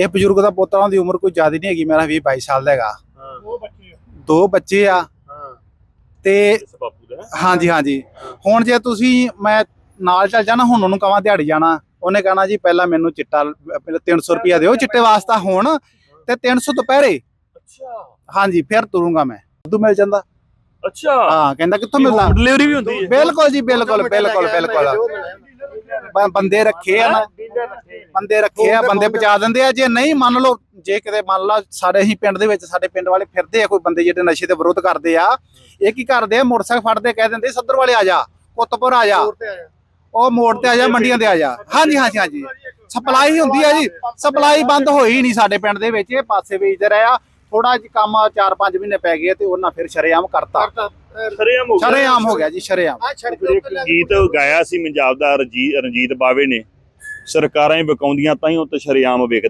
ਇਹ ਬਜ਼ੁਰਗ ਦਾ ਪੋਤਰਾ ਦੀ ਉਮਰ ਕੋਈ ਜ਼ਿਆਦਾ ਨਹੀਂ ਹੈਗੀ ਮੇਰਾ 20 22 ਸਾਲ ਦਾ ਹੈਗਾ। ਉਹ ਬੱਚੇ ਦੋ ਬੱਚੇ ਆ। ਹਾਂ। ਤੇ ਇਸ ਬਾਪੂ ਦਾ ਹਾਂਜੀ ਹਾਂਜੀ। ਹੁਣ ਜੇ ਤੁਸੀਂ ਮੈਂ ਨਾਲ ਚੱਲ ਜਾਣਾ ਹੁਣ ਉਹਨੂੰ ਕਵਾਂ ਦਿਹਾੜੀ ਜਾਣਾ। ਉਹਨੇ ਕਹਣਾ ਜੀ ਪਹਿਲਾਂ ਮੈਨੂੰ ਚਿੱਟਾ ਪਹਿਲਾਂ 300 ਰੁਪਿਆ ਦਿਓ ਚਿੱਟੇ ਵਾਸਤਾ ਹੁਣ ਤੇ 300 ਦੁਪਹਿਰੇ। ਅੱਛਾ। ਹਾਂਜੀ ਫਿਰ ਤੁਰੂੰਗਾ ਮੈਂ। ਤੂੰ ਮਿਲ ਜਾਂਦਾ। ਅੱਛਾ। ਹਾਂ ਕਹਿੰਦਾ ਕਿੱਥੋਂ ਮਿਲਦਾ? ਡਿਲੀਵਰੀ ਵੀ ਹੁੰਦੀ ਹੈ। ਬਿਲਕੁਲ ਜੀ ਬਿਲਕੁਲ ਬਿਲਕੁਲ ਬਿਲਕੁਲ। ਬੰਦੇ ਰੱਖੇ ਆ ਨਾ। ਬੰਦੇ ਰੱਖੇ ਆ ਬੰਦੇ ਪਹੁੰਚਾ ਦਿੰਦੇ ਆ। ਜੇ ਨਹੀਂ ਮੰਨ ਲਓ ਜੇ ਕਿਤੇ ਮੰਨ ਲਾ ਸਾਡੇ ਹੀ ਪਿੰਡ ਦੇ ਵਿੱਚ ਸਾਡੇ ਪਿੰਡ ਵਾਲੇ ਫਿਰਦੇ ਆ ਕੋਈ ਬੰਦੇ ਜਿਹੜੇ ਨਸ਼ੇ ਦੇ ਵਿਰੋਧ ਕਰਦੇ ਆ ਇਹ ਕੀ ਕਰਦੇ ਆ? ਮੋਟਰਸਾਈਕਲ ਫੜਦੇ ਕਹਿ ਦਿੰਦੇ ਸੱਦਰ ਵਾਲੇ ਆ ਜਾ ਕੁੱਤਪੁਰ ਆ ਜਾ। ਉਹ ਮੋੜ ਤੇ ਆ ਜਾ ਮੰਡੀਆਂ ਤੇ ਆ ਜਾ। ਹਾਂਜੀ ਹਾਂਜੀ ਹਾਂਜੀ। ਸਪਲਾਈ ਹੁੰਦੀ ਆ ਜੀ। ਸਪਲਾਈ ਬੰਦ ਹੋਈ ਨਹੀਂ ਸਾਡੇ ਪਿੰਡ ਦੇ ਵਿੱਚ। ਇਹ ਪਾਸੇ ਵੇਚਦੇ ਰਹੇ ਆ। ਥੋੜਾ ਜਿਹਾ ਕੰਮ 4-5 ਮਹੀਨੇ ਪੈ ਗਏ ਤੇ ਉਹਨਾਂ ਫਿਰ ਸ਼ਰੇਆਮ ਕਰਤਾ। ਸਰੇਆਮ ਹੋ ਗਿਆ। ਸ਼ਰੇਆਮ ਹੋ ਗਿਆ ਜੀ ਸ਼ਰੇਆਮ। ਗੀਤ ਗਾਇਆ ਸੀ ਪੰਜਾਬ ਦਾ ਰਣਜੀਤ ਬਾਵੇ ਨੇ। ਸਰਕਾਰਾਂ ਹੀ ਬਕਾਉਂਦੀਆਂ ਤਾਂ ਹੀ ਉਹ ਤੇ ਸ਼ਰੇਆਮ ਵਿਕਦਾ